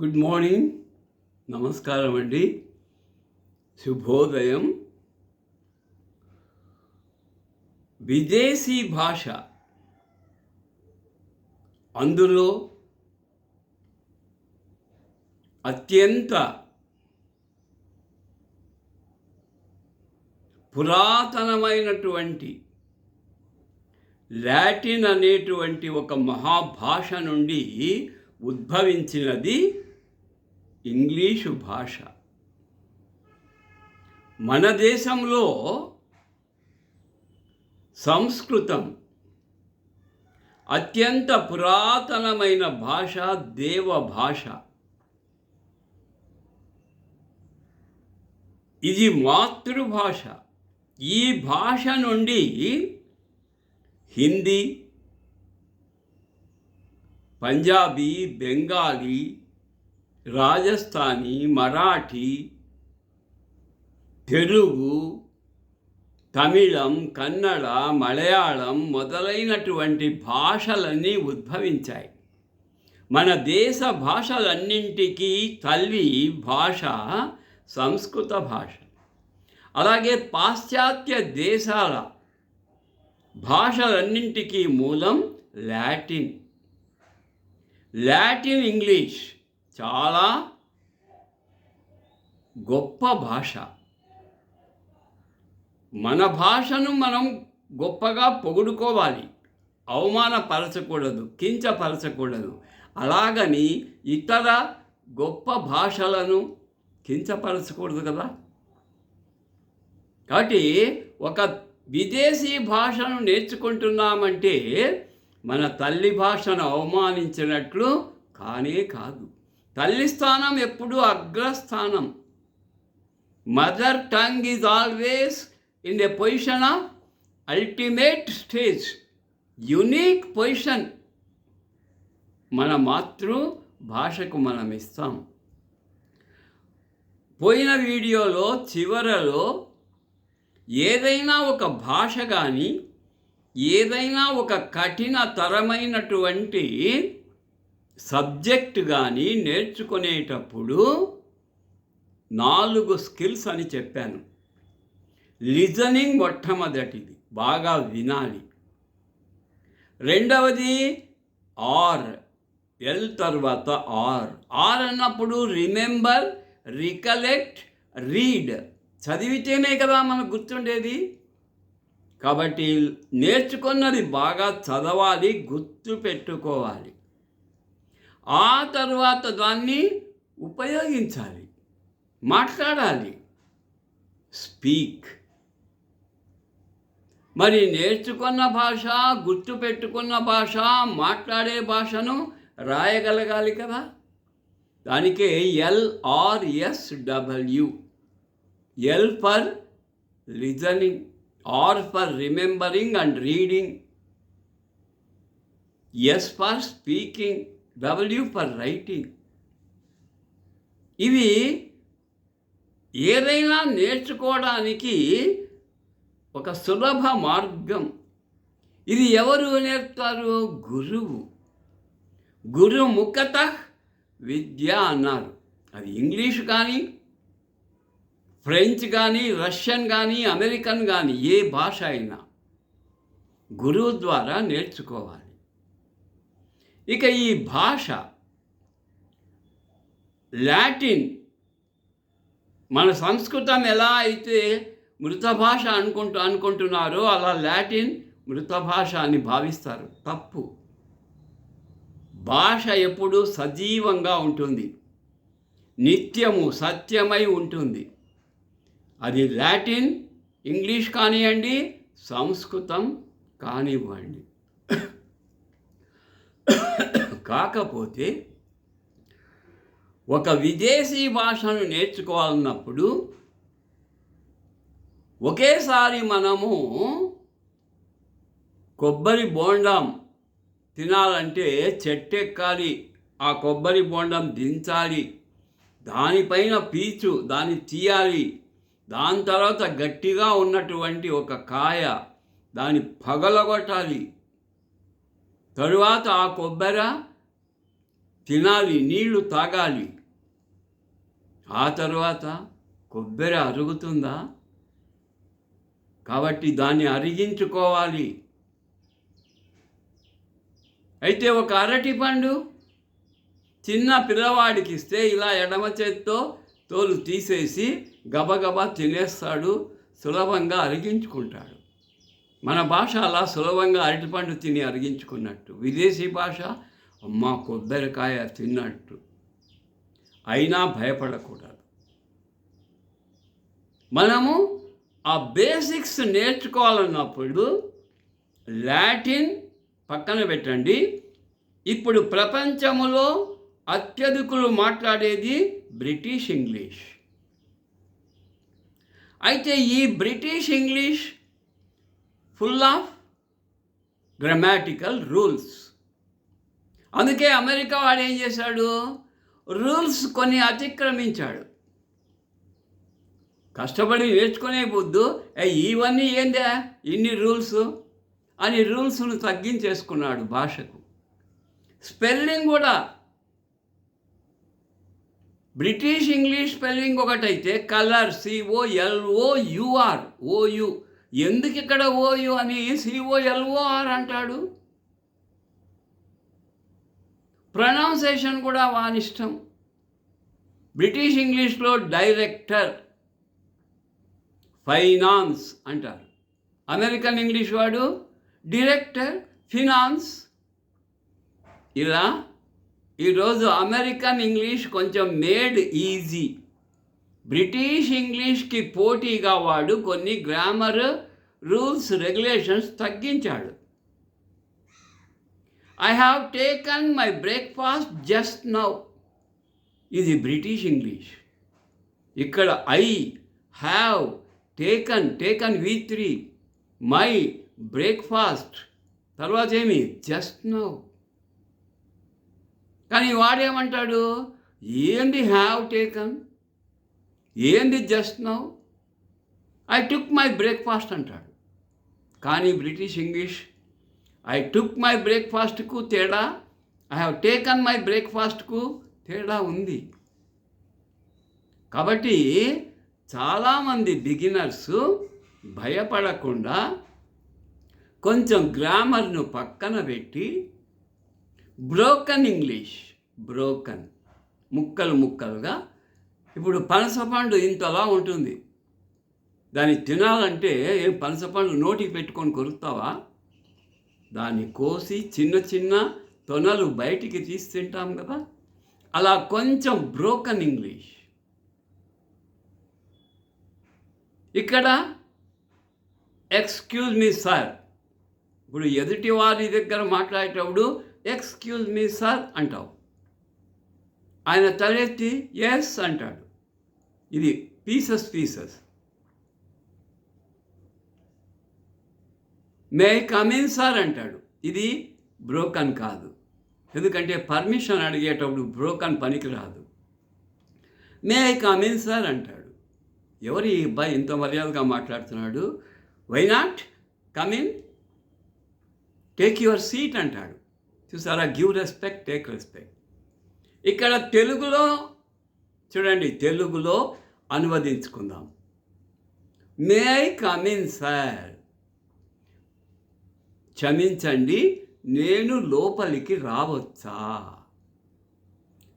Good morning. నమస్కారం అండి. శుభోదయం. విదేశీ భాష అందులో అత్యంత పురాతనమైనటువంటి లాటిన్ అనేటువంటి ఒక మహాభాష నుండి ఉద్భవించినది ఇంగ్లీషు భాష. మన దేశంలో సంస్కృతం అత్యంత పురాతనమైన భాష దేవ భాష. ఇది మాతృభాష. ఈ భాష నుండి హిందీ పంజాబీ బెంగాలీ రాజస్థానీ మరాఠీ తెలుగు తమిళం కన్నడ మలయాళం మొదలైనటువంటి భాషలన్నీ ఉద్భవించాయి. మన దేశ భాషలన్నింటికీ తల్లి భాష సంస్కృత భాష. అలాగే పాశ్చాత్య దేశాల భాషలన్నింటికీ మూలం లాటిన్. Latin English. చాలా గొప్ప భాష. మన భాషను మనం గొప్పగా పొగుడుకోవాలి. అవమానపరచకూడదు కించపరచకూడదు. అలాగని ఇతర గొప్ప భాషలను కించపరచకూడదు కదా. కాబట్టి ఒక విదేశీ భాషను నేర్చుకుంటున్నామంటే మన తల్లి భాషను అవమానించినట్లు కానే కాదు. తల్లి స్థానం ఎప్పుడూ అగ్రస్థానం mother tongue is always in a position of ultimate stage unique position మన మాతృ భాషకు మనం ఇస్తాం. పోయిన వీడియోలో చివరలో ఏదైనా ఒక భాష కానీ ఏదైనా ఒక కఠినతరమైనటువంటి సబ్జెక్ట్ కానీ నేర్చుకునేటప్పుడు నాలుగు స్కిల్స్ అని చెప్పాను. లిజనింగ్ మొట్టమొదటిది బాగా వినాలి. రెండవది ఆర్ ఎల్ తర్వాత ఆర్. ఆర్ అన్నప్పుడు రిమెంబర్ రికలెక్ట్ రీడ్. చదివితేనే కదా మనకు గుర్తుండేది. కాబట్టి నేర్చుకున్నది బాగా చదవాలి గుర్తు పెట్టుకోవాలి. ఆ తర్వాత దాన్ని ఉపయోగించాలి మాట్లాడాలి. స్పీక్ మరి నేర్చుకున్న భాష గుర్తుపెట్టుకున్న భాష మాట్లాడే భాషను రాయగలగాలి కదా? దానికే LRSW L for listening R for remembering and reading S for speaking W for writing ఇవి ఏదైనా నేర్చుకోవడానికి ఒక సులభ మార్గం. ఇది ఎవరు నేర్పుతారు? గురువు. గురు ముఖత విద్య అన్నారు. అది ఇంగ్లీష్ కానీ ఫ్రెంచ్ కానీ రష్యన్ కానీ అమెరికన్ కానీ ఏ భాష అయినా గురువు ద్వారా నేర్చుకోవాలి. ఇక ఈ భాష లాటిన్ మన సంస్కృతం ఎలా అయితే మృత భాష అనుకుంటూ అనుకుంటున్నారో అలా లాటిన్ మృత భాష అని భావిస్తారు. తప్పు. భాష ఎప్పుడూ సజీవంగా ఉంటుంది. నిత్యము సత్యమై ఉంటుంది. అది లాటిన్ ఇంగ్లీష్ కానివ్వండి సంస్కృతం కానివ్వండి. కాకపోతే ఒక విదేశీ భాషను నేర్చుకోవాలన్నప్పుడు ఒకేసారి మనము కొబ్బరి బోండం తినాలంటే చెట్టెక్కాలి ఆ కొబ్బరి బోండం దించాలి దానిపైన పీచు దాన్ని తీయాలి దాని తర్వాత గట్టిగా ఉన్నటువంటి ఒక కాయ దాన్ని పగలగొట్టాలి. తరువాత ఆ కొబ్బరి తినాలి నీళ్ళు తాగాలి. ఆ తర్వాత కొబ్బరి అరుగుతుందా? కాబట్టి దాన్ని అరిగించుకోవాలి. అయితే ఒక అరటి పండు చిన్న పిల్లవాడికి ఇస్తే ఇలా ఎడమ చేత్తో తోలు తీసేసి గబగబా తినేస్తాడు సులభంగా అరిగించుకుంటాడు. మన భాష అలా సులభంగా అరటిపండు తిని అరిగించుకున్నట్టు. విదేశీ భాష అమ్మ కొబ్బరికాయ తిన్నట్టు. అయినా భయపడకూడదు. మనము ఆ బేసిక్స్ నేర్చుకోవాలన్నప్పుడు లాటిన్ పక్కన పెట్టండి. ఇప్పుడు ప్రపంచంలో అత్యధికులు మాట్లాడేది బ్రిటిష్ ఇంగ్లీష్. అయితే ఈ British English full of grammatical rules. అందుకే అమెరికా వాడు ఏం చేశాడు? రూల్స్ కొన్ని అతిక్రమించాడు. కష్టపడి నేర్చుకునే పొద్దు ఇవన్నీ ఏందే? ఇన్ని రూల్స్? అని రూల్స్ను తగ్గించేసుకున్నాడు భాషకు. స్పెల్లింగ్ కూడా. బ్రిటిష్ ఇంగ్లీష్ స్పెల్లింగ్ ఒకటైతే colour C O L O U R O U ఎందుకు ఇక్కడ ఓయు అని C O L O R అంటాడు? ప్రొనౌన్సేషన్ కూడా వానిష్టం బ్రిటిష్ ఇంగ్లీష్లో డైరెక్టర్ ఫైనాన్స్ అంటారు. అమెరికన్ ఇంగ్లీష్ వాడు డిరెక్టర్ ఫినాన్స్. ఇలా ఈరోజు అమెరికన్ ఇంగ్లీష్ కొంచెం మేడ్ ఈజీ. బ్రిటిష్ ఇంగ్లీష్కి పోటీగా వాడు కొన్ని grammar rules regulations తగ్గించాడు. I have taken my breakfast just now ఇది బ్రిటిష్ ఇంగ్లీష్ ఇక్కడ I have taken taken V three my breakfast తర్వాత ఏమి? జస్ట్ నౌ కానీ వాడేమంటాడు ఏంది హ్యావ్ టేకన్ ఏంది just now I took my breakfast అంటాడు. కానీ British English I took my బ్రేక్ఫాస్ట్కు తేడా ఐ హ్యావ్ టేకన్ మై బ్రేక్ఫాస్ట్కు తేడా ఉంది. కాబట్టి చాలామంది బిగినర్స్ భయపడకుండా కొంచెం గ్రామర్ను పక్కన పెట్టి బ్రోకన్ ఇంగ్లీష్ బ్రోకన్ ముక్కలు ముక్కలుగా ఇప్పుడు పనసపండు ఇంతలా ఉంటుంది. దాన్ని తినాలంటే ఏం పనసపండు నోటికి పెట్టుకొని కొరుకుతావా? దాన్ని కోసి చిన్న చిన్న తొనలు బయటికి తీసి తింటాం కదా? అలా కొంచెం బ్రోకన్ ఇంగ్లీష్ ఇక్కడ ఎక్స్క్యూజ్ మీ సార్ ఇప్పుడు ఎదుటి వారి దగ్గర మాట్లాడేటప్పుడు ఎక్స్క్యూజ్ మీ సార్ అంటావు. ఆయన తలెత్తి ఎస్ అంటాడు. ఇది pieces pieces may come in sir అంటాడు. ఇది బ్రోకన్ కాదు. ఎందుకంటే పర్మిషన్ అడిగేటప్పుడు బ్రోకన్ పనికి రాదు మే ఐ కమిన్ సార్ అంటాడు. ఎవరు ఈ అబ్బాయి ఇంత మర్యాదగా మాట్లాడుతున్నాడు? Why not? Come in? Take your seat అంటాడు. చూసారా? Give respect take respect. ఇక్కడ తెలుగులో చూడండి తెలుగులో అనువదించుకుందాం. May I come in sir. క్షమించండి నేను లోపలికి రావచ్చా?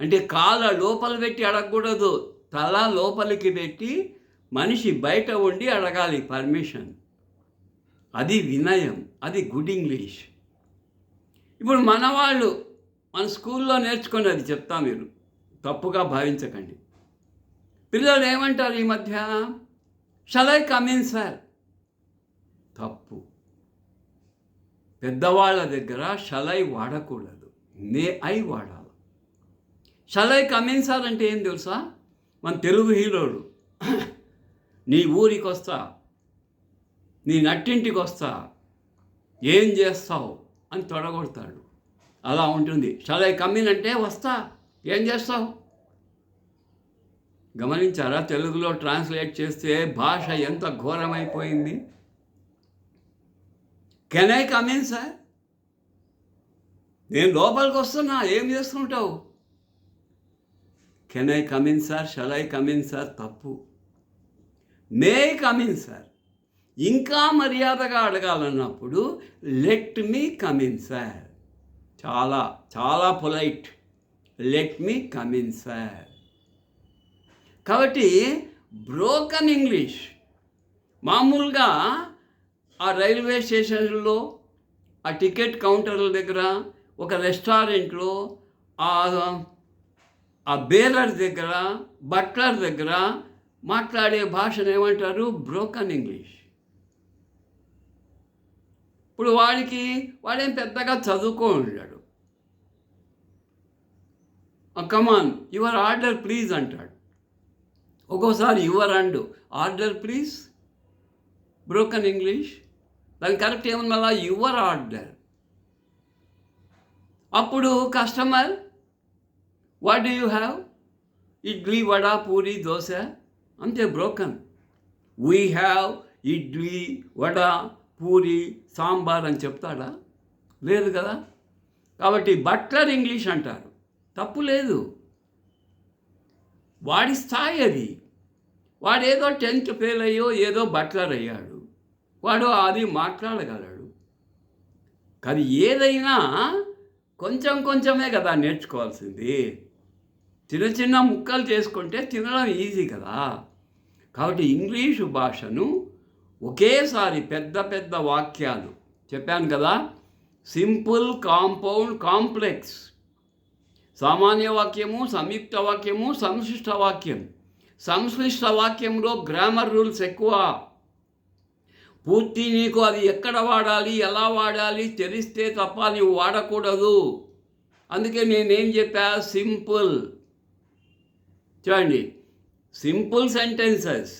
అంటే కాళ్ళ లోపల పెట్టి అడగకూడదు తల లోపలికి పెట్టి మనిషి బయట ఉండి అడగాలి పర్మిషన్. అది వినయం అది గుడ్ ఇంగ్లీష్. ఇప్పుడు మన వాళ్ళు మన స్కూల్లో నేర్చుకున్నది చెప్తా మీరు తప్పుగా భావించకండి. పిల్లలు ఏమంటారు ఈ మధ్య షలై కమిన్ సార్ తప్పు. పెద్దవాళ్ళ దగ్గర షలై వాడకూడదు. నే ఐ వాడాలి. షలై కమెన్సార్ అంటే ఏం తెలుసా? మన తెలుగు హీరోలు. నీ ఊరికి వస్తా నీ నట్టింటికి వస్తా ఏం చేస్తావు? అని తొడగొడతాడు. అలా ఉంటుంది. షలై కమ్మిన్ అంటే వస్తా. ఏం చేస్తావు? గమనించారా? తెలుగులో ట్రాన్స్లేట్ చేస్తే భాష ఎంత ఘోరమైపోయింది? Can I come in sir నేను లోపలికి వస్తున్నా ఏం చేస్తుంటావు? Can I come in sir shall I come in sir తప్పు. May I come in sir ఇంకా మర్యాదగా అడగాలన్నప్పుడు let me come in sir చాలా చాలా polite let me come in sir కాబట్టి బ్రోకన్ ఇంగ్లీష్ మామూలుగా ఆ రైల్వే స్టేషన్లో ఆ టికెట్ కౌంటర్ల దగ్గర ఒక రెస్టారెంట్లో ఆ ఆ బేరర్ దగ్గర బట్లర్ దగ్గర మాట్లాడే భాషను ఏమంటారు? బ్రోకన్ ఇంగ్లీష్ ఇప్పుడు వాడికి వాడేం పెద్దగా చదువుకో ఉంటాడు కమాన్ యువర్ ఆర్డర్ ప్లీజ్ అంటాడు. ఒక్కోసారి your and order please. Broken English దాని కరెక్ట్ ఏమన్నా యువర్ ఆర్డర్. అప్పుడు customer what do you have idli vada puri dosa అంతే broken we have idli vada puri sambar అని చెప్తాడా? లేదు కదా? కాబట్టి బట్లర్ ఇంగ్లీష్ అంటారు. తప్పు లేదు. వాడి స్థాయి అది. వాడేదో టెన్త్ ఫెయిల్ అయ్యో ఏదో బట్లర్ అయ్యాడు. వాడు అది మాట్లాడగలడు. కానీ ఏదైనా కొంచెం కొంచెమే కదా నేర్చుకోవాల్సింది. చిన్న చిన్న ముక్కలు చేసుకుంటే తినడం ఈజీ కదా. కాబట్టి ఇంగ్లీషు భాషను ఒకేసారి పెద్ద పెద్ద వాక్యాలు చెప్పాను కదా. Simple compound complex. సామాన్య వాక్యము సంయుక్త వాక్యము సంశిష్ట వాక్యం. సంశ్లిష్ట వాక్యంలో గ్రామర్ రూల్స్ ఎక్కువ. పూర్తి నీకు అది ఎక్కడ వాడాలి ఎలా వాడాలి తెలిస్తే తప్ప నీవు వాడకూడదు. అందుకే నేనేం చెప్పా? సింపుల్. చూడండి simple sentences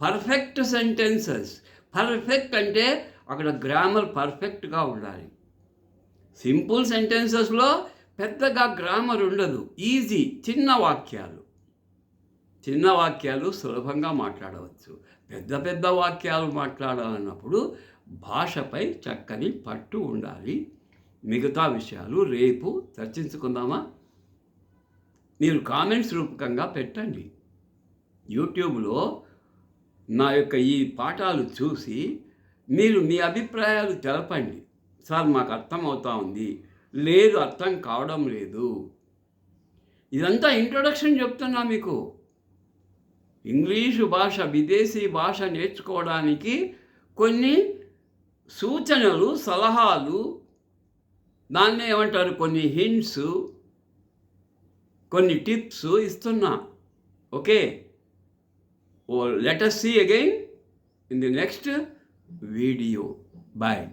perfect sentences. Perfect అంటే అక్కడ గ్రామర్ పర్ఫెక్ట్గా ఉండాలి. సింపుల్ సెంటెన్సెస్లో పెద్దగా గ్రామర్ ఉండదు. ఈజీ చిన్న వాక్యాలు. చిన్న వాక్యాలు సులభంగా మాట్లాడవచ్చు. పెద్ద పెద్ద వాక్యాలు మాట్లాడాలన్నప్పుడు భాషపై చక్కని పట్టు ఉండాలి. మిగతా విషయాలు రేపు చర్చించుకుందామా? మీరు కామెంట్స్ రూపకంగా పెట్టండి. యూట్యూబ్లో నా యొక్క ఈ పాఠాలు చూసి మీరు మీ అభిప్రాయాలు తెలపండి. సార్ మాకు అర్థమవుతా ఉంది. లేదు అర్థం కావడం లేదు. ఇదంతా ఇంట్రొడక్షన్ చెప్తున్నా మీకు. ఇంగ్లీషు భాష విదేశీ భాష నేర్చుకోవడానికి కొన్ని సూచనలు సలహాలు దాన్ని ఏమంటారు? కొన్ని హింట్స్ కొన్ని టిప్స్ ఇస్తున్నా. Okay? Oh later see again in the next video. Bye